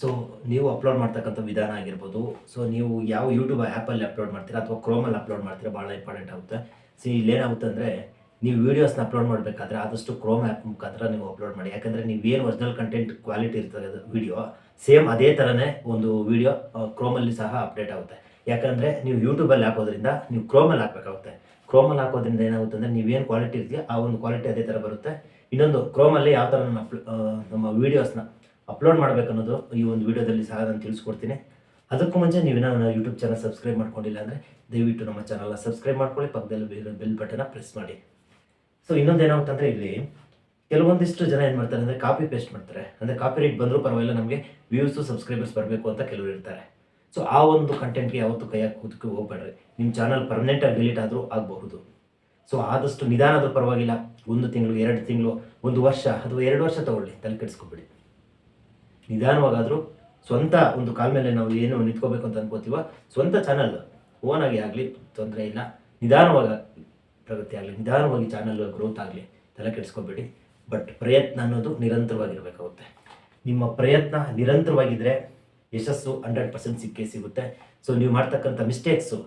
So ನೀವು upload ಮಾಡ್ತಕ್ಕಂಥ ವಿಧಾನ ಆಗಿರ್ಬೋದು. ಸೊ ನೀವು ಯಾವ ಯೂಟ್ಯೂಬ್ ಆ್ಯಪಲ್ಲಿ ಅಪ್ಲೋಡ್ ಮಾಡ್ತೀರಾ ಅಥವಾ ಕ್ರೋಮಲ್ಲಿ ಅಪ್ಲೋಡ್ ಮಾಡ್ತೀರಾ ಭಾಳ ಇಂಪಾರ್ಟೆಂಟ್ ಆಗುತ್ತೆ. ಸೊ ಇಲ್ಲೇನಾಗುತ್ತೆ ಅಂದರೆ ನೀವು ವೀಡಿಯೋಸ್ನ ಅಪ್ಲೋಡ್ ಮಾಡಬೇಕಾದ್ರೆ ಆದಷ್ಟು ಕ್ರೋಮ್ ಆ್ಯಪ್ ಮುಖಾಂತರ ನೀವು ಅಪ್ಲೋಡ್ ಮಾಡಿ. ಯಾಕಂದರೆ ಏನು ಒರಿಜಿನಲ್ ಕಂಟೆಂಟ್ ಕ್ವಾಲಿಟಿ ಇರ್ತದೆ ಅದು ವಿಡಿಯೋ ಸೇಮ್ ಅದೇ ಥರನೇ ಒಂದು ವೀಡಿಯೋ ಕ್ರೋಮಲ್ಲಿ ಸಹ ಅಪ್ಡೇಟ್ ಆಗುತ್ತೆ. ಯಾಕಂದರೆ ನೀವು ಯೂಟ್ಯೂಬಲ್ಲಿ ಹಾಕೋದ್ರಿಂದ ನೀವು ಕ್ರೋಮಲ್ಲಿ ಹಾಕಬೇಕಾಗುತ್ತೆ. ಕ್ರೋಮಲ್ಲಿ ಹಾಕೋದ್ರಿಂದ ಏನಾಗುತ್ತೆ ಅಂದರೆ ನೀವೇನು ಕ್ವಾಲಿಟಿ ಇರ್ತೀಯ ಆ ಒಂದು ಕ್ವಾಲಿಟಿ ಅದೇ ಥರ ಬರುತ್ತೆ. ಇನ್ನೊಂದು ಕ್ರೋಮಲ್ಲಿ ಯಾವ ಥರ ನಮ್ಮ ನಮ್ಮ ವೀಡಿಯೋಸ್ನ ಅಪ್ಲೋಡ್ ಮಾಡಬೇಕನ್ನೋದು ಈ ಒಂದು ವಿಡಿಯೋದಲ್ಲಿ ಸಹ ನಾನು ತಿಳಿಸ್ಕೊಡ್ತೀನಿ. ಅದಕ್ಕೂ ಮುಂಚೆ ನೀವು ನನ್ನ ಯೂಟ್ಯೂಬ್ ಚಾನಲ್ ಸಬ್ಸ್ಕ್ರೈಬ್ ಮಾಡ್ಕೊಂಡಿಲ್ಲ ಅಂದರೆ ದಯವಿಟ್ಟು ನಮ್ಮ ಚಾನಲ್ನ ಸಬ್ಸ್ಕ್ರೈಬ್ ಮಾಡ್ಕೊಳ್ಳಿ, ಪಕ್ಕದಲ್ಲಿ ಬೆಲ್ ಬಟನ್ನ ಪ್ರೆಸ್ ಮಾಡಿ ಸೊ ಇನ್ನೊಂದು ಏನಾಗುತ್ತೆ ಅಂದರೆ ಇಲ್ಲಿ ಕೆಲವೊಂದಿಷ್ಟು ಜನ ಏನು ಮಾಡ್ತಾರೆ ಅಂದರೆ ಕಾಪಿ ಪೇಸ್ಟ್ ಮಾಡ್ತಾರೆ. ಅಂದರೆ ಕಾಪಿ ರೇಟ್ ಬಂದರೂ ಪರವಾಗಿಲ್ಲ, ನಮಗೆ ವ್ಯೂಸು ಸಬ್ಸ್ಕ್ರೈಬರ್ಸ್ ಬರಬೇಕು ಅಂತ ಕೆಲವರು ಇರ್ತಾರೆ. ಸೊ ಆ ಒಂದು ಕಂಟೆಂಟ್ಗೆ ಯಾವತ್ತೂ ಕೈ ಹಾಕೋದಕ್ಕೆ ಹೋಗ್ಬೇಡ್ರಿ. ನಿಮ್ಮ ಚಾನಲ್ ಪರ್ಮನೆಂಟಾಗಿ ಡಿಲೀಟ್ ಆದರೂ ಆಗಬಹುದು. ಸೊ ಆದಷ್ಟು ನಿಧಾನದ ಪರವಾಗಿಲ್ಲ. ಒಂದು ತಿಂಗಳು ಎರಡು ತಿಂಗಳು, ಒಂದು ವರ್ಷ, ಅಥವಾ ಎರಡು ವರ್ಷ ತಗೊಳ್ಳಿ, ತಲೆ ಕೆಡಿಸ್ಕೊಬೇಡಿ. ನಿಧಾನವಾಗಾದರೂ ಸ್ವಂತ ಒಂದು ಕಾಲ ಮೇಲೆ ನಾವು ಏನು ನಿಂತ್ಕೋಬೇಕು ಅಂತ ಅನ್ಕೋತೀವೋ, ಸ್ವಂತ ಚಾನಲ್ ಓನಾಗಿ ಆಗಲಿ, ತೊಂದರೆ ಇಲ್ಲ. ನಿಧಾನವಾಗಿ ಪ್ರಗತಿ ಆಗಲಿ, ನಿಧಾನವಾಗಿ ಚಾನಲ್ ಗ್ರೋತ್ ಆಗಲಿ ತಲೆ ಕೆಡಿಸ್ಕೋಬೇಡಿ. ಬಟ್ ಪ್ರಯತ್ನ ಅನ್ನೋದು ನಿರಂತರವಾಗಿರಬೇಕಾಗುತ್ತೆ. ನಿಮ್ಮ ಪ್ರಯತ್ನ ನಿರಂತರವಾಗಿದ್ದರೆ ಯಶಸ್ಸು ಹಂಡ್ರೆಡ್ ಪರ್ಸೆಂಟ್ ಸಿಕ್ಕೇ ಸಿಗುತ್ತೆ. ಸೊ ನೀವು ಮಾಡ್ತಕ್ಕಂಥ ಮಿಸ್ಟೇಕ್ಸು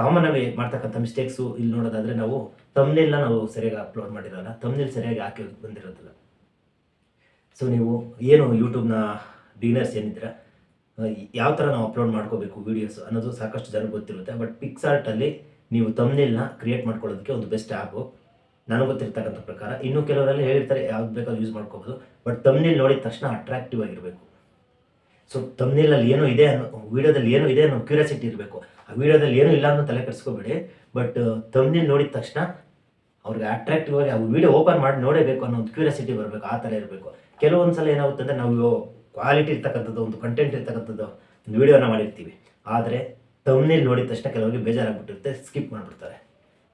ಕಾಮನ್ ಆಗಿ ಮಾಡ್ತಕ್ಕಂಥ ಮಿಸ್ಟೇಕ್ಸು ಇಲ್ಲಿ ನೋಡೋದಾದರೆ ನಾವು ತಮ್ಮನೆಲ್ಲ ನಾವು ಸರಿಯಾಗಿ ಅಪ್ಲೋಡ್ ಮಾಡಿರೋಲ್ಲ. ತಮ್ಮನೇಲಿ ಸರಿಯಾಗಿ ಹಾಕಿ ಬಂದಿರೋದಿಲ್ಲ. ಸೊ ನೀವು ಏನು ಯೂಟ್ಯೂಬ್ನ ಬಿಗಿನರ್ಸ್ ಏನಿದ್ರೆ ಯಾವ ಥರ ನಾವು ಅಪ್ಲೋಡ್ ಮಾಡ್ಕೋಬೇಕು ವೀಡಿಯೋಸ್ ಅನ್ನೋದು ಸಾಕಷ್ಟು ಜನಕ್ಕೆ ಗೊತ್ತಿರುತ್ತೆ. ಬಟ್ ಪಿಕ್ಸಾರ್ಟಲ್ಲಿ ನೀವು ತಮ್ನೆಲ್ನ ಕ್ರಿಯೇಟ್ ಮಾಡ್ಕೊಳ್ಳೋದಕ್ಕೆ ಒಂದು ಬೆಸ್ಟ್ ಆ್ಯಪು ನನಗೆ ಗೊತ್ತಿರ್ತಕ್ಕಂಥ ಪ್ರಕಾರ ಇನ್ನೂ ಕೆಲವರಲ್ಲಿ ಹೇಳಿರ್ತಾರೆ ಯಾವ್ದು ಬೇಕಾದ್ರೂ ಯೂಸ್ ಮಾಡ್ಕೋಬೋದು. ಬಟ್ ತಮ್ನೆಲ್ ನೋಡಿದ ತಕ್ಷಣ ಅಟ್ರಾಕ್ಟಿವ್ ಆಗಿರಬೇಕು. ಸೊ ತಮ್ಮನೇಲಲ್ಲಿ ಏನೋ ಇದೆ ಅನ್ನೋ, ವೀಡಿಯೋದಲ್ಲಿ ಏನೋ ಇದೆ ಅನ್ನೋ ಕ್ಯೂರಿಯಾಸಿಟಿ ಇರಬೇಕು. ಆ ವೀಡಿಯೋದಲ್ಲಿ ಏನೂ ಇಲ್ಲ ಅನ್ನೋ ತಲೆ ಕೆಡಿಸ್ಕೋಬೇಡಿ. ಬಟ್ ತಮ್ಮನೇಲಿ ನೋಡಿದ ತಕ್ಷಣ ಅವ್ರಿಗೆ ಅಟ್ರಾಕ್ಟಿವ್ ಆಗಿ ಅವ್ರು ವಿಡಿಯೋ ಓಪನ್ ಮಾಡಿ ನೋಡಬೇಕು ಅನ್ನೋ ಒಂದು ಕ್ಯೂರಿಯಾಸಿಟಿ ಬರಬೇಕು, ಆ ಥರ ಇರಬೇಕು. ಕೆಲವೊಂದು ಸಲ ಏನಾಗುತ್ತೆ ಅಂದರೆ ನಾವು ಕ್ವಾಲಿಟಿ ಇರ್ತಕ್ಕಂಥದ್ದು, ಒಂದು ಕಂಟೆಂಟ್ ಇರ್ತಕ್ಕಂಥದ್ದು ಒಂದು ವಿಡಿಯೋನ ಮಾಡಿರ್ತೀವಿ. ಆದರೆ ತಮ್ಮನೇಲಿ ನೋಡಿದ ತಕ್ಷಣ ಕೆಲವರಿಗೆ ಬೇಜಾರಾಗ್ಬಿಟ್ಟಿರುತ್ತೆ ಸ್ಕಿಪ್ ಮಾಡಿಬಿಡ್ತಾರೆ.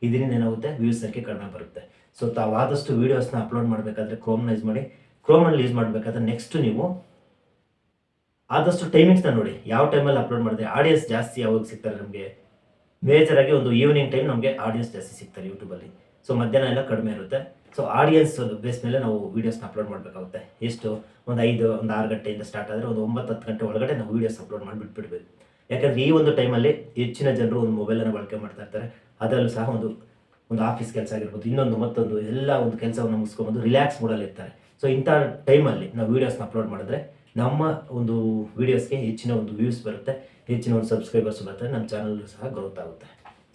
ಇದರಿಂದ ಏನಾಗುತ್ತೆ? ವ್ಯೂಸ್ ಸಂಖ್ಯೆ ಕಡಿಮೆ ಬರುತ್ತೆ. ಸೊ ತಾವು ಆದಷ್ಟು ವೀಡಿಯೋಸ್ನ ಅಪ್ಲೋಡ್ ಮಾಡಬೇಕಾದ್ರೆ ಕ್ರೋಮ್ನ ಯೂಸ್ ಮಾಡಿ ಕ್ರೋಮಲ್ಲಿ ಯೂಸ್ ಮಾಡಬೇಕಾದ್ರೆ ನೆಕ್ಸ್ಟ್ ನೀವು ಆದಷ್ಟು ಟೈಮಿಂಗ್ಸ್ನ ನೋಡಿ. ಯಾವ ಟೈಮಲ್ಲಿ ಅಪ್ಲೋಡ್ ಮಾಡಿದ್ರೆ ಆಡಿಯನ್ಸ್ ಜಾಸ್ತಿ ಯಾವಾಗ ಸಿಗ್ತಾರೆ ನಮಗೆ? ಮೇಜರಾಗಿ ಒಂದು ಈವ್ನಿಂಗ್ ಟೈಮ್ ನಮಗೆ ಆಡಿಯನ್ಸ್ ಜಾಸ್ತಿ ಸಿಗ್ತಾರೆ ಯೂಟ್ಯೂಬಲ್ಲಿ ಸೊ ಮಧ್ಯಾಹ್ನ ಎಲ್ಲ ಕಡಿಮೆ ಇರುತ್ತೆ. ಸೊ ಆಡಿಯನ್ಸ್ ಬೇಸ್ ಮೇಲೆ ನಾವು ವೀಡಿಯೋಸ್ನ ಅಪ್ಲೋಡ್ ಮಾಡಬೇಕಾಗುತ್ತೆ. ಎಷ್ಟು? ಒಂದು ಐದು, ಒಂದು ಆರು ಗಂಟೆಯಿಂದ ಸ್ಟಾರ್ಟ್ ಆದರೆ ಒಂದು ಒಂಬತ್ತು, ಹತ್ತು ಗಂಟೆ ಒಳಗಡೆ ನಾವು ವೀಡಿಯೋಸ್ ಅಪ್ಲೋಡ್ ಮಾಡಿ ಬಿಟ್ಬಿಡ್ಬೇಕು. ಯಾಕಂದರೆ ಈ ಒಂದು ಟೈಮಲ್ಲಿ ಹೆಚ್ಚಿನ ಜನರು ಒಂದು ಮೊಬೈಲನ್ನು ಬಳಕೆ ಮಾಡ್ತಾ ಇರ್ತಾರೆ. ಅದರಲ್ಲೂ ಸಹ ಒಂದು ಒಂದು ಆಫೀಸ್ ಕೆಲಸ ಆಗಿರ್ಬೋದು, ಇನ್ನೊಂದು ಮತ್ತೊಂದು ಎಲ್ಲ ಒಂದು ಕೆಲಸವನ್ನು ಮುಗಿಸ್ಕೊಂಬಂದು ರಿಲ್ಯಾಕ್ಸ್ ಮೂಡಲ್ಲಿ ಇರ್ತಾರೆ. ಸೊ ಇಂಥ ಟೈಮಲ್ಲಿ ನಾವು ವೀಡಿಯೋಸ್ನ ಅಪ್ಲೋಡ್ ಮಾಡಿದ್ರೆ ನಮ್ಮ ಒಂದು ವೀಡಿಯೋಸ್ಗೆ ಹೆಚ್ಚಿನ ಒಂದು ವ್ಯೂಸ್ ಬರುತ್ತೆ. ಹೆಚ್ಚಿನ ಒಂದು ಸಬ್ಸ್ಕ್ರೈಬರ್ಸ್ ಬರುತ್ತೆ. ನಮ್ಮ ಚಾನಲ್ ಸಹ ಗ್ರೋತ್ ಆಗುತ್ತೆ.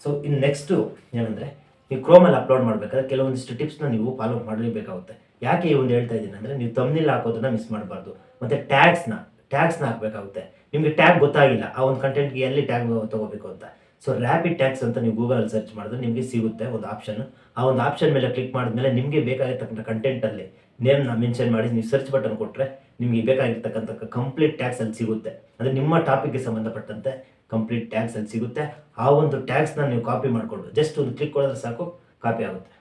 ಸೊ ಇನ್ನು ನೆಕ್ಸ್ಟು ಏನಂದರೆ ನೀವು ಕ್ರೋಮಲ್ಲಿ ಅಪ್ಲೋಡ್ ಮಾಡಬೇಕಾದ್ರೆ ಕೆಲವೊಂದಿಷ್ಟು ಟಿಪ್ಸ್ನ ನೀವು ಫಾಲೋ ಮಾಡಲೇಬೇಕಾಗುತ್ತೆ ಯಾಕೆ ಈ ಒಂದು ಹೇಳ್ತಾ ಇದ್ದೀನಿ ಅಂದರೆ, ನೀವು ತಮ್ನಿಲ್ ಹಾಕೋದನ್ನ ಮಿಸ್ ಮಾಡಬಾರ್ದು. ಮತ್ತು ಟ್ಯಾಗ್ಸ್ನ ಟ್ಯಾಗ್ಸ್ನ ಹಾಕಬೇಕಾಗುತ್ತೆ. ನಿಮಗೆ ಟ್ಯಾಗ್ ಗೊತ್ತಾಗಿಲ್ಲ, ಆ ಒಂದು ಕಂಟೆಂಟ್ಗೆ ಎಲ್ಲಿ ಟ್ಯಾಗ್ ತೊಗೋಬೇಕು ಅಂತ. ಸೊ ರ್ಯಾಪಿಡ್ ಟ್ಯಾಗ್ಸ್ ಅಂತ ನೀವು ಗೂಗಲಲ್ಲಿ ಸರ್ಚ್ ಮಾಡಿದ್ರೆ ನಿಮಗೆ ಸಿಗುತ್ತೆ ಒಂದು ಆಪ್ಷನ್ ಆ ಒಂದು ಆಪ್ಷನ್ ಮೇಲೆ ಕ್ಲಿಕ್ ಮಾಡಿದ್ಮೇಲೆ ನಿಮಗೆ ಬೇಕಾಗಿರ್ತಕ್ಕಂಥ ಕಂಟೆಂಟಲ್ಲಿ ನೇಮ್ನ ಮೆನ್ಷನ್ ಮಾಡಿ ನೀವು ಸರ್ಚ್ ಬಟನ್ ಕೊಟ್ಟರೆ ನಿಮಗೆ ಬೇಕಾಗಿರ್ತಕ್ಕಂಥ ಕಂಪ್ಲೀಟ್ ಟ್ಯಾಕ್ಸ್ ಅಲ್ಲಿ ಸಿಗುತ್ತೆ. ಅಂದರೆ ನಿಮ್ಮ ಟಾಪಿಕ್ಗೆ ಸಂಬಂಧಪಟ್ಟಂತೆ ಕಂಪ್ಲೀಟ್ ಟ್ಯಾಗ್ಸ್ ಅಲ್ಲಿ ಸಿಗುತ್ತೆ. ಆ ಒಂದು ಟ್ಯಾಗ್ಸ್ನ ನೀವು ಕಾಪಿ ಮಾಡಿಕೊಂಡು ಜಸ್ಟ್ ಒಂದು ಕ್ಲಿಕ್ ಕೊಡಿದ್ರೆ ಸಾಕು ಕಾಪಿ ಆಗುತ್ತೆ.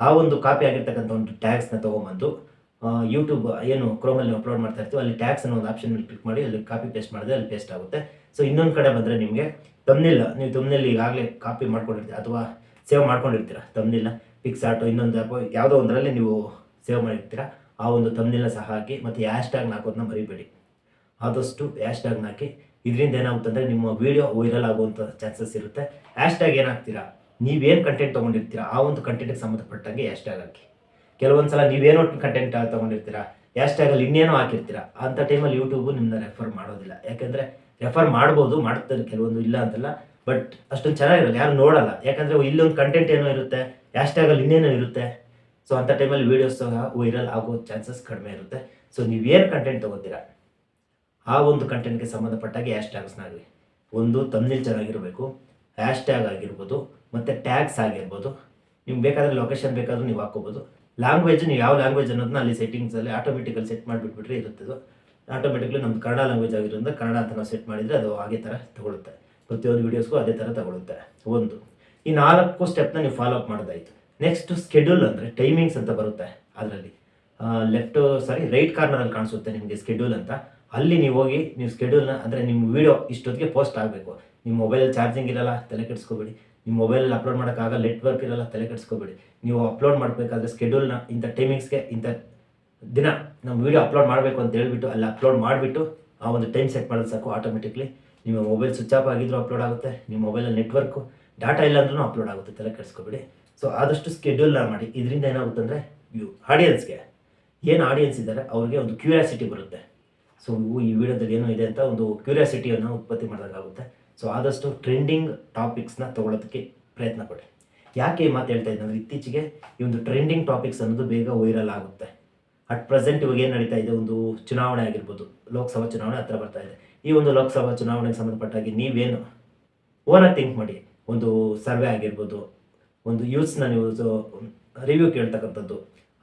ಆ ಒಂದು ಕಾಪಿ ಆಗಿರ್ತಕ್ಕಂಥ ಒಂದು ಟ್ಯಾಗ್ಸ್ನ ತೊಗೊಂಬಂದು ಯೂಟ್ಯೂಬ್ ಏನು ಕ್ರೋಮಲ್ಲಿ ಅಪ್ಲೋಡ್ ಮಾಡ್ತಾ ಇರ್ತೀವಿ, ಅಲ್ಲಿ ಟ್ಯಾಕ್ಸ್ ಅನ್ನೋ ಒಂದು ಆಪ್ಷನ್ ಮೇಲೆ ಕ್ಲಿಕ್ ಮಾಡಿ, ಅಲ್ಲಿ ಕಾಪಿ ಪೇಸ್ಟ್ ಮಾಡಿದ್ರೆ ಅಲ್ಲಿ ಪೇಸ್ಟ್ ಆಗುತ್ತೆ. ಸೊ ಇನ್ನೊಂದು ಕಡೆ ಬಂದರೆ ನಿಮಗೆ ತಮ್ನಿಲ್ಲ ನೀವು ತಮ್ನಲ್ಲಿ ಈಗಾಗಲೇ ಕಾಪಿ ಮಾಡ್ಕೊಂಡಿರ್ತೀರ ಅಥವಾ ಸೇವ್ ಮಾಡ್ಕೊಂಡಿರ್ತೀರ ತಮ್ನಿಲ್ಲ ಪಿಕ್ಸ್ ಆಟೋ ಇನ್ನೊಂದು ಯಾವುದೋ ಒಂದರಲ್ಲಿ ನೀವು ಸೇವ್ ಮಾಡಿರ್ತೀರ, ಆ ಒಂದು ತಮ್ನಿಲ್ಲ ಸಹ ಹಾಕಿ ಮತ್ತು ಹ್ಯಾಶ್ ಟ್ಯಾಗ್ನ ಹಾಕೋದನ್ನ ಮರಿಬೇಡಿ. ಆದಷ್ಟು ಹ್ಯಾಶ್ ಟ್ಯಾಗ್ನ ಹಾಕಿ ಇದರಿಂದ ಏನಾಗುತ್ತೆ ಅಂದರೆ ನಿಮ್ಮ ವಿಡಿಯೋ ವೈರಲ್ ಆಗುವಂಥ ಚಾನ್ಸಸ್ ಇರುತ್ತೆ. ಹ್ಯಾಶ್ ಟ್ಯಾಗ್ ಏನಾಗ್ತೀರಾ? ನೀವೇನು ಕಂಟೆಂಟ್ ತೊಗೊಂಡಿರ್ತೀರಾ? ಆ ಒಂದು ಕಂಟೆಂಟ್ಗೆ ಸಂಬಂಧಪಟ್ಟಂಗೆ ಹ್ಯಾಶ್ ಟ್ಯಾಗ್ ಹಾಕಿ. ಕೆಲವೊಂದು ಸಲ ನೀವೇನೋ ಕಂಟೆಂಟ್ ತೊಗೊಂಡಿರ್ತೀರಾ? ಹ್ಯಾಶ್ ಟ್ಯಾಗಲ್ಲಿ ಇನ್ನೇನೋ ಹಾಕಿರ್ತೀರಾ? ಅಂಥ ಟೈಮಲ್ಲಿ ಯೂಟ್ಯೂಬು ನಿಮ್ಮನ್ನ ರೆಫರ್ ಮಾಡೋದಿಲ್ಲ. ಯಾಕೆಂದರೆ ರೆಫರ್ ಮಾಡ್ಬೋದು, ಮಾಡ್ತಾರೆ ಕೆಲವೊಂದು ಇಲ್ಲ ಅಂತಲ್ಲ ಬಟ್ ಅಷ್ಟೊಂದು ಚೆನ್ನಾಗಿರಲ್ಲ. ಯಾರು ನೋಡಲ್ಲ. ಯಾಕಂದರೆ ಇಲ್ಲೊಂದು ಕಂಟೆಂಟ್ ಏನೋ ಇರುತ್ತೆ ಹ್ಯಾಶ್ ಟ್ಯಾಗಲ್ಲಿ ಇನ್ನೇನೋ ಇರುತ್ತೆ. ಸೊ ಅಂಥ ಟೈಮಲ್ಲಿ ವೀಡಿಯೋಸ್ ವೈರಲ್ ಆಗೋ ಚಾನ್ಸಸ್ ಕಡಿಮೆ ಇರುತ್ತೆ. ಸೊ ನೀವೇನು ಕಂಟೆಂಟ್ ತೊಗೋತೀರಾ? ಆ ಒಂದು ಕಂಟೆಂಟ್ಗೆ ಸಂಬಂಧಪಟ್ಟಾಗೆ ಹ್ಯಾಶ್ ಟ್ಯಾಗ್ಸ್ನಾಗಲಿ ಒಂದು ತಮ್ಮಿಲ್ ಚೆನ್ನಾಗಿರಬೇಕು ಹ್ಯಾಶ್ ಟ್ಯಾಗ್ ಆಗಿರ್ಬೋದು, ಮತ್ತು ಟ್ಯಾಗ್ಸ್ ಆಗಿರ್ಬೋದು. ನಿಮ್ಗೆ ಬೇಕಾದರೆ ಲೊಕೇಶನ್ ಬೇಕಾದರೂ ನೀವು ಹಾಕೋಬೋದು ಲ್ಯಾಂಗ್ವೇಜ್ ನೀವು ಯಾವ ಲ್ಯಾಂಗ್ವೇಜ್ ಅನ್ನೋದನ್ನ ಅಲ್ಲಿ ಸೆಟ್ಟಿಂಗ್ಸಲ್ಲಿ ಆಟೋಮೆಟಿಕಲ್ಲಿ ಸೆಟ್ ಮಾಡಿಬಿಟ್ಬಿಟ್ರೆ ಇರುತ್ತೆ ಅದು ಆಟೋಮೆಟಿಕ್ಲಿ ನಮ್ದು ಕನ್ನಡ ಲ್ಯಾಂಗ್ವೇಜ್ ಆಗಿರೋದ್ರಿಂದ ಕನ್ನಡ ಅಂತ ನಾವು ಸೆಟ್ ಮಾಡಿದರೆ ಅದು ಹಾಗೆ ಥರ ತಗೊಳುತ್ತೆ. ಪ್ರತಿಯೊಂದು ವೀಡಿಯೋಸ್ಗೂ ಅದೇ ಥರ ತಗೊಳುತ್ತೆ. ಒಂದು. ಈ ನಾಲ್ಕು ಸ್ಟೆಪ್ನ ನೀವು ಫಾಲೋ ಅಪ್ ಮಾಡೋದಾಯಿತು. ನೆಕ್ಸ್ಟ್ ಸ್ಕೆಡ್ಯೂಲ್ ಅಂದರೆ ಟೈಮಿಂಗ್ಸ್ ಅಂತ ಬರುತ್ತೆ ಅದರಲ್ಲಿ. ಲೆಫ್ಟ್ ಸಾರಿ ರೈಟ್ ಕಾರ್ನರಲ್ಲಿ ಕಾಣಿಸುತ್ತೆ ನಿಮಗೆ ಸ್ಕೆಡ್ಯೂಲ್ ಅಂತ. ಅಲ್ಲಿ ನೀವು ಹೋಗಿ ನೀವು ಸ್ಕೆಡ್ಯೂಲ್ನ ಅಂದರೆ ನಿಮ್ಮ ವೀಡಿಯೋ ಇಷ್ಟೊತ್ತಿಗೆ ಪೋಸ್ಟ್ ಆಗಬೇಕು. ನಿಮ್ಮ ಮೊಬೈಲ್ ಚಾರ್ಜಿಂಗ್ ಇರಲ್ಲ, ತಲೆ ಕೆಡಿಸ್ಕೋಬೇಡಿ. ನಿಮ್ಮ ಮೊಬೈಲಲ್ಲಿ ಅಪ್ಲೋಡ್ ಮಾಡೋಕ್ಕಾಗಲ್ಲ ನೆಟ್ವರ್ಕ್ ಇರಲ್ಲ, ತಲೆ ಕೆಡಿಸ್ಕೋಬೇಡಿ. ನೀವು ಅಪ್ಲೋಡ್ ಮಾಡಬೇಕಾದ್ರೆ ಸ್ಕೆಡ್ಯೂಲ್ನ ಇಂಥ ಟೈಮಿಂಗ್ಸ್ಗೆ ಇಂಥ ದಿನ ನಮ್ಮ ವೀಡಿಯೋ ಅಪ್ಲೋಡ್ ಮಾಡಬೇಕು ಅಂತ ಹೇಳಿಬಿಟ್ಟು, ಅಲ್ಲಿ ಅಪ್ಲೋಡ್ ಮಾಡಿಬಿಟ್ಟು, ಆ ಒಂದು ಟೈಮ್ ಸೆಟ್ ಮಾಡಿದ್ರೆ ಸಾಕು ಆಟೋಮೆಟಿಕ್ಲಿ ನಿಮ್ಮ ಮೊಬೈಲ್ ಸ್ವಿಚ್ ಆಫ್ ಆಗಿದ್ರೂ ಅಪ್ಲೋಡ್ ಆಗುತ್ತೆ. ನಿಮ್ಮ ಮೊಬೈಲಲ್ಲಿ ನೆಟ್ವರ್ಕು ಡಾಟಾ ಇಲ್ಲ ಅಂದ್ರೂ ಅಪ್ಲೋಡ್ ಆಗುತ್ತೆ, ತಲೆ ಕೆಡಿಸ್ಕೋಬೇಡಿ. ಸೊ ಆದಷ್ಟು ಸ್ಕೆಡ್ಯೂಲ್ನ ಮಾಡಿ. ಇದರಿಂದ ಏನಾಗುತ್ತೆ ಅಂದರೆ ಯು ಆಡಿಯನ್ಸ್ಗೆ ಏನು ಆಡಿಯನ್ಸ್ ಇದ್ದಾರೆ, ಅವ್ರಿಗೆ ಒಂದು ಕ್ಯೂರಿಯಾಸಿಟಿ ಬರುತ್ತೆ. ಸೊ ಈ ವಿಡಿಯೋದಲ್ಲಿ ಏನೋ ಇದೆ ಅಂತ ಒಂದು ಕ್ಯೂರಿಯಾಸಿಟಿಯನ್ನು ಉತ್ಪತ್ತಿ ಮಾಡೋದಾಗುತ್ತೆ ಸೊ ಆದಷ್ಟು ಟ್ರೆಂಡಿಂಗ್ ಟಾಪಿಕ್ಸ್ನ ತೊಗೊಳೋದಕ್ಕೆ ಪ್ರಯತ್ನ ಪಡಿ ಯಾಕೆ ಈ ಮಾತು ಹೇಳ್ತಾ ಇದ್ದಂದ್ರೆ ಇತ್ತೀಚೆಗೆ ಈ ಒಂದು ಟ್ರೆಂಡಿಂಗ್ ಟಾಪಿಕ್ಸ್ ಅನ್ನೋದು ಬೇಗ ವೈರಲ್ ಆಗುತ್ತೆ. ಅಟ್ ಪ್ರೆಸೆಂಟ್ ಇವಾಗ ಏನು ನಡೀತಾ ಇದೆ? ಒಂದು ಚುನಾವಣೆ ಆಗಿರ್ಬೋದು. ಲೋಕಸಭಾ ಚುನಾವಣೆ ಹತ್ರ ಬರ್ತಾ ಇದೆ. ಈ ಒಂದು ಲೋಕಸಭಾ ಚುನಾವಣೆಗೆ ಸಂಬಂಧಪಟ್ಟಾಗಿ ನೀವೇನು ಓನಾಗಿ ಥಿಂಕ್ ಮಾಡಿ. ಒಂದು ಸರ್ವೆ ಆಗಿರ್ಬೋದು. ಒಂದು ಯೂತ್ಸ್ನ ನೀವು ರಿವ್ಯೂ ಕೇಳ್ತಕ್ಕಂಥದ್ದು.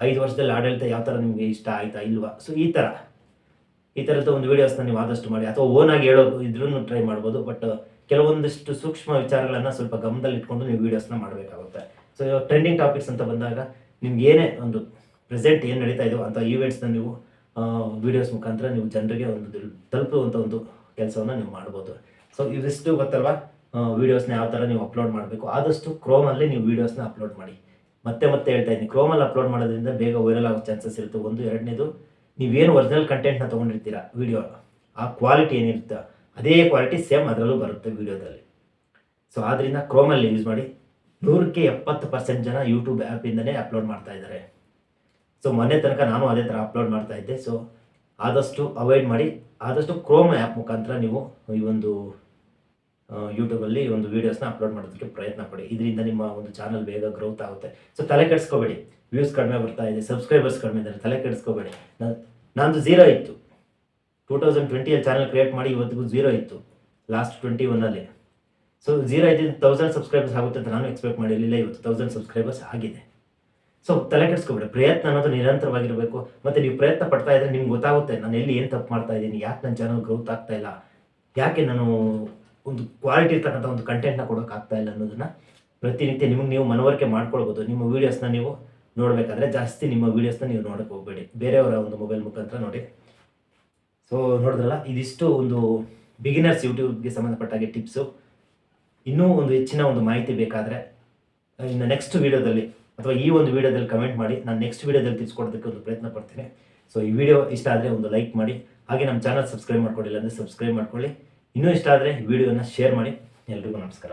ಐದು ವರ್ಷದಲ್ಲಿ ಆಡಳಿತ ಯಾವ ಥರ ನಿಮಗೆ ಇಷ್ಟ ಆಯಿತಾ, ಇಲ್ವಾ? ಸೊ ಈ ಥರ ಈ ಥರದ ಒಂದು ವೀಡಿಯೋಸ್ನ ನೀವು ಆದಷ್ಟು ಮಾಡಿ ಅಥವಾ ಓನಾಗಿ ಹೇಳೋ ಇದ್ರೂ ಟ್ರೈ ಮಾಡ್ಬೋದು. ಬಟ್ ಕೆಲವೊಂದಿಷ್ಟು ಸೂಕ್ಷ್ಮ ವಿಚಾರಗಳನ್ನು ಸ್ವಲ್ಪ ಗಮನದಲ್ಲಿ ಇಟ್ಕೊಂಡು ನೀವು ವೀಡಿಯೋಸ್ನ ಮಾಡಬೇಕಾಗುತ್ತೆ. ಸೊ ಟ್ರೆಂಡಿಂಗ್ ಟಾಪಿಕ್ಸ್ ಅಂತ ಬಂದಾಗ ನಿಮ್ಗೆ ಏನೇ ಒಂದು ಪ್ರೆಸೆಂಟ್ ಏನು ನಡೀತಾ ಇದೆಯೋ ಅಂಥ ಈವೆಂಟ್ಸ್ನ ನೀವು ವೀಡಿಯೋಸ್ ಮುಖಾಂತರ ನೀವು ಜನರಿಗೆ ಒಂದು ತಲುಪುವಂಥ ಒಂದು ಕೆಲಸವನ್ನು ನೀವು ಮಾಡ್ಬೋದು. ಸೊ ಇದಿಷ್ಟು ಗೊತ್ತಲ್ವಾ? ವೀಡಿಯೋಸ್ನ ಯಾವ ಥರ ನೀವು ಅಪ್ಲೋಡ್ ಮಾಡಬೇಕು? ಆದಷ್ಟು ಕ್ರೋಮಲ್ಲಿ ನೀವು ವೀಡಿಯೋಸ್ನ ಅಪ್ಲೋಡ್ ಮಾಡಿ. ಮತ್ತೆ ಮತ್ತೆ ಹೇಳ್ತಾ ಇದ್ದೀನಿ. ಕ್ರೋಮಲ್ಲಿ ಅಪ್ಲೋಡ್ ಮಾಡೋದ್ರಿಂದ ಬೇಗ ವೈರಲ್ ಆಗೋ ಚಾನ್ಸಸ್ ಇರುತ್ತೆ. ಒಂದು, ಎರಡನೇದು ನೀವೇನು ಒರಿಜಿನಲ್ ಕಂಟೆಂಟ್ನ ತೊಗೊಂಡಿರ್ತೀರ ವಿಡಿಯೋ ಆ ಕ್ವಾಲಿಟಿ ಏನಿರುತ್ತೆ? ಅದೇ ಕ್ವಾಲಿಟಿ ಸೇಮ್ ಅದರಲ್ಲೂ ಬರುತ್ತೆ ವಿಡಿಯೋದಲ್ಲಿ ಸೊ ಆದ್ದರಿಂದ ಕ್ರೋಮಲ್ಲಿ ಯೂಸ್ ಮಾಡಿ ನೂರಕ್ಕೆ ಎಪ್ಪತ್ತು ಪರ್ಸೆಂಟ್ ಜನ ಯೂಟ್ಯೂಬ್ ಆ್ಯಪಿಂದನೇ ಅಪ್ಲೋಡ್ ಮಾಡ್ತಾ ಇದ್ದಾರೆ. ಸೊ ಮೊನ್ನೆ ತನಕ ನಾನು ಅದೇ ಥರ ಅಪ್ಲೋಡ್ ಮಾಡ್ತಾ ಇದ್ದೆ. ಸೊ ಆದಷ್ಟು ಅವಾಯ್ಡ್ ಮಾಡಿ, ಆದಷ್ಟು ಕ್ರೋಮ್ ಆ್ಯಪ್ ಮುಖಾಂತರ ನೀವು ಈ ಒಂದು ಯೂಟ್ಯೂಬಲ್ಲಿ ಒಂದು ವೀಡಿಯೋಸ್ನ ಅಪ್ಲೋಡ್ ಮಾಡೋದಕ್ಕೆ ಪ್ರಯತ್ನ ಪಡಿ. ಇದರಿಂದ ನಿಮ್ಮ ಒಂದು ಚಾನಲ್ ಬೇಗ ಗ್ರೋತ್ ಆಗುತ್ತೆ. ಸೊ ತಲೆ ಕೆಡಿಸ್ಕೋಬೇಡಿ. ವ್ಯೂಸ್ ಕಡಿಮೆ ಬರ್ತಾ ಇದೆ ಸಬ್ಸ್ಕ್ರೈಬರ್ಸ್ ಕಡಿಮೆ ಇದ್ದಾರೆ, ತಲೆ ಕೆಡಿಸ್ಕೋಬೇಡಿ. ನಂದು ಝೀರೋ ಇತ್ತು. ಟೂ ತೌಸಂಡ್ ಟ್ವೆಂಟಿಯಲ್ಲಿ ಚಾನಲ್ ಕ್ರಿಯೇಟ್ ಮಾಡಿ ಇವತ್ತಿಗೂ ಝೀರೋ ಇತ್ತು. ಲಾಸ್ಟ್ ಟ್ವೆಂಟಿ ಒನ್ನಲ್ಲಿ ಸೊ ಝೀರೋ ಇದ್ದಿದ್ದು ತೌಸಂಡ್ ಸಬ್ಸ್ಕ್ರೈಬರ್ಸ್ ಆಗುತ್ತೆ ಅಂತ ನಾನು ಎಕ್ಸ್ಪೆಕ್ಟ್ ಮಾಡಿರಲಿಲ್ಲ. ಇವತ್ತು ತೌಸಂಡ್ ಸಬ್ಸ್ಕ್ರೈಬರ್ಸ್ ಆಗಿದೆ. ಸೊ ತಲೆ ಕೆಡಿಸ್ಕೋಬೇಡಿ. ಪ್ರಯತ್ನ ಅನ್ನೋದು ನಿರಂತರವಾಗಿರಬೇಕು. ಮತ್ತು ನೀವು ಪ್ರಯತ್ನ ಪಡ್ತಾ ಇದ್ರೆ ನಿಮ್ಗೆ ಗೊತ್ತಾಗುತ್ತೆ, ನಾನು ಎಲ್ಲಿ ಏನು ತಪ್ಪು ಮಾಡ್ತಾ ಇದ್ದೀನಿ ಯಾಕೆ ನನ್ನ ಚಾನಲ್ ಗ್ರೋತ್ ಆಗ್ತಾ ಇಲ್ಲ? ಯಾಕೆ ನಾನು ಒಂದು ಕ್ವಾಲಿಟಿ ಇರ್ತಕ್ಕಂಥ ಒಂದು ಕಂಟೆಂಟ್ನ ಕೊಡೋಕ್ಕಾಗ್ತಾ ಇಲ್ಲ ಅನ್ನೋದನ್ನ ಪ್ರತಿನಿತ್ಯ ನಿಮಗೆ ನೀವು ಮನವರಿಕೆ ಮಾಡ್ಕೊಳ್ಬೋದು. ನಿಮ್ಮ ವೀಡಿಯೋಸ್ನ ನೀವು ನೋಡಬೇಕಾದ್ರೆ ಜಾಸ್ತಿ ನಿಮ್ಮ ವೀಡಿಯೋಸ್ನ ನೀವು ನೋಡೋಕೆ ಹೋಗಬೇಡಿ. ಬೇರೆಯವರ ಒಂದು ಮೊಬೈಲ್ ಮುಖಾಂತರ ನೋಡಿ. ಸೊ ನೋಡಿದ್ರಲ್ಲ, ಇದಿಷ್ಟು ಒಂದು ಬಿಗಿನರ್ಸ್ ಯೂಟ್ಯೂಬ್ಗೆ ಸಂಬಂಧಪಟ್ಟಾಗೆ ಟಿಪ್ಸು ಇನ್ನೂ ಒಂದು ಹೆಚ್ಚಿನ ಒಂದು ಮಾಹಿತಿ ಬೇಕಾದರೆ ಇನ್ನು ನೆಕ್ಸ್ಟ್ ವೀಡಿಯೋದಲ್ಲಿ ಅಥವಾ ಈ ಒಂದು ವೀಡಿಯೋದಲ್ಲಿ ಕಮೆಂಟ್ ಮಾಡಿ, ನಾನು ನೆಕ್ಸ್ಟ್ ವೀಡಿಯೋದಲ್ಲಿ ತಿಳಿಸ್ಕೊಡೋದಕ್ಕೆ ಒಂದು ಪ್ರಯತ್ನ ಪಡ್ತೀನಿ. ಸೊ ಈ ವಿಡಿಯೋ ಇಷ್ಟ ಆದರೆ ಒಂದು ಲೈಕ್ ಮಾಡಿ. ಹಾಗೆ ನಮ್ಮ ಚಾನಲ್ ಸಬ್ಸ್ಕ್ರೈಬ್ ಮಾಡ್ಕೊಂಡಿಲ್ಲ ಅಂದರೆ ಸಬ್ಸ್ಕ್ರೈಬ್ ಮಾಡ್ಕೊಳ್ಳಿ. ಇನ್ನೂ ಇಷ್ಟ ಆದರೆ ವಿಡಿಯೋನ ಶೇರ್ ಮಾಡಿ. ಎಲ್ರಿಗೂ ನಮಸ್ಕಾರ.